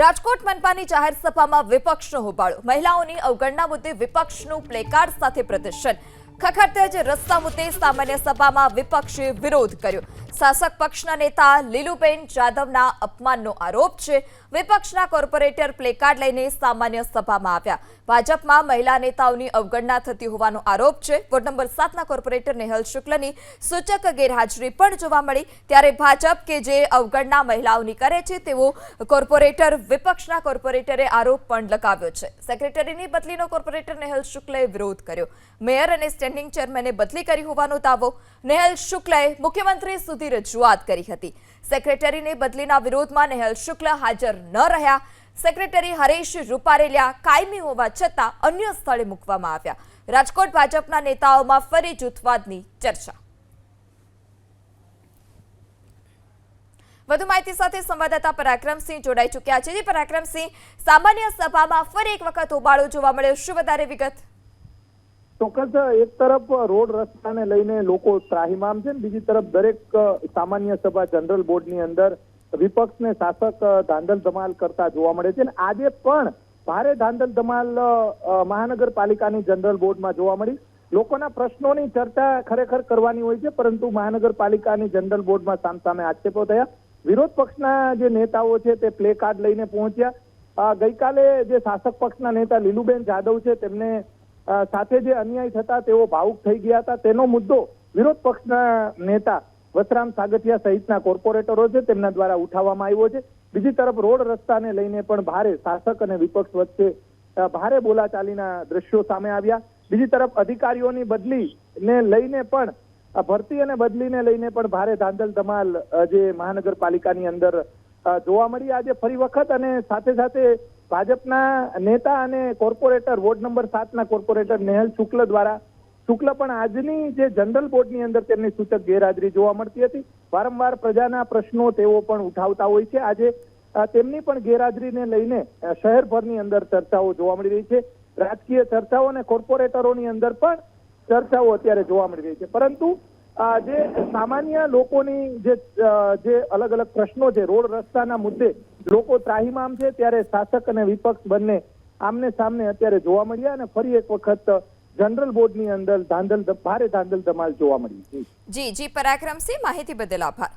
રાજકોટ મનપાની જાહેર સભામાં વિપક્ષનો હોબાળો. મહિલાઓની અવગણના મુદ્દે વિપક્ષનું પ્લેકાર્ડ સાથે પ્રદર્શન. ખખડતે રસ્તા મુદ્દે સામાન્ય સભામાં વિપક્ષે વિરોધ કર્યો. શાસક પક્ષના નેતા લીલુબેન જાદવના અપમાનનો આરોપ છે. વિપક્ષના કોર્પોરેટર પ્લેકાર્ડ લઈને સામાન્ય સભામાં આવ્યા. ભાજપમાં મહિલા નેતાઓની અવગણના થતી હોવાનો આરોપ છે. વોર્ડ નંબર સાતના કોર્પોરેટર નેહલ શુક્લની સૂચક ગેરહાજરી પણ જોવા મળી. ત્યારે ભાજપ કે જે અવગણના મહિલાઓની કરે છે તેવો કોર્પોરેટર વિપક્ષના કોર્પોરેટરે આરોપ પણ લગાવ્યો છે. સેક્રેટરીની બદલીનો કોર્પોરેટર નેહલ શુક્લએ વિરોધ કર્યો. મેયર અને સ્ટેન્ડિંગ ચેરમેને બદલી કરી હોવાનો દાવો નેહલ શુક્લાએ મુખ્યમંત્રી સુધી રજૂઆત કરી હતી. સેક્રેટરીની બદલીના વિરોધમાં નેહલ શુક્લ હાજર ન રહ્યા. સેક્રેટરી હરેશ રૂપારેલિયા કાયમી હોવા છતાં અન્ય સ્થળે મૂકવામાં આવ્યા. રાજકોટ ભાજપના નેતાઓમાં ફરી જૂથવાદની ચર્ચા. વધુ માહિતી સાથે સંવાદદાતા પરાક્રમસિંહ જોડાઈ ચૂક્યા છે. જે પરાક્રમસિંહ, સામાન્ય સભામાં ફરી એક વખત હોબાળો જોવા મળ્યો. શું વધારે વિગત? ચોક્કસ એક તરફ રોડ રસ્તાને લઈને લોકો ત્રાહિમામ છે બીજી તરફ દરેક સામાન્ય સભા જનરલ બોર્ડની અંદર વિપક્ષને શાસક ધાંધલ ધમાલ કરતા જોવા મળે છે અને આજે પણ ભારે ધાંધલ ધમાલ મહાનગરપાલિકાની જનરલ બોર્ડમાં જોવા મળી. લોકોના પ્રશ્નોની ચર્ચા ખરેખર કરવાની હોય છે, પરંતુ મહાનગરપાલિકાની જનરલ બોર્ડમાં સામસામે આક્ષેપો થયા. વિરોધ પક્ષના જે નેતાઓ છે તે પ્લે કાર્ડ લઈને પહોંચ્યા. ગઈકાલે જે શાસક પક્ષના નેતા લીલુબેન જાદવ છે, તેમને સાથે જે અન્યાય થતા તેઓ ભાવુક થઈ ગયા હતા. તેનો મુદ્દો વિરોધ પક્ષના નેતા વસરામ સાગઠિયા સહિતના કોર્પોરેટરો છે, તેમના દ્વારા ઉઠાવવામાં આવ્યો છે. બીજી તરફ રોડ રસ્તાને લઈને પણ ભારે શાસક અને વિપક્ષ વચ્ચે ભારે બોલાચાલીના દ્રશ્યો સામે આવ્યા. બીજી તરફ અધિકારીઓની બદલીને લઈને પણ ભરતી અને બદલીને લઈને પણ ભારે ધાંધલ ધમાલ જે મહાનગરપાલિકાની અંદર જોવા મળી. આજે ફરી વખત અને સાથે સાથે ભાજપના નેતા અને કોર્પોરેટર, વોર્ડ નંબર સાતના કોર્પોરેટર નેહલ શુક્લ દ્વારા, શુક્લ પણ આજની જે જનરલ બોર્ડની અંદર તેમની સૂચક ગેરહાજરી જોવા મળતી હતી. વારંવાર પ્રજાના પ્રશ્નો તેઓ પણ ઉઠાવતા હોય છે. આજે તેમની પણ ગેરહાજરીને લઈને શહેરભરની અંદર ચર્ચાઓ જોવા મળી રહી છે. રાજકીય ચર્ચાઓ અને કોર્પોરેટરોની અંદર પણ ચર્ચાઓ અત્યારે જોવા મળી રહી છે. પરંતુ જે સામાન્ય લોકોની જે અલગ અલગ પ્રશ્નો છે, રોડ રસ્તાના મુદ્દે લોકો ત્રાહીમામ છે, ત્યારે શાસક અને વિપક્ષ બંને આમને સામને અત્યારે જોવા મળ્યા અને ફરી એક વખત જનરલ બોર્ડની અંદર ધાંધલ ભારે ધાંધલ ધમાલ જોવા મળી. જી જી, પરાક્રમસિંહ, માહિતી બદલ આભાર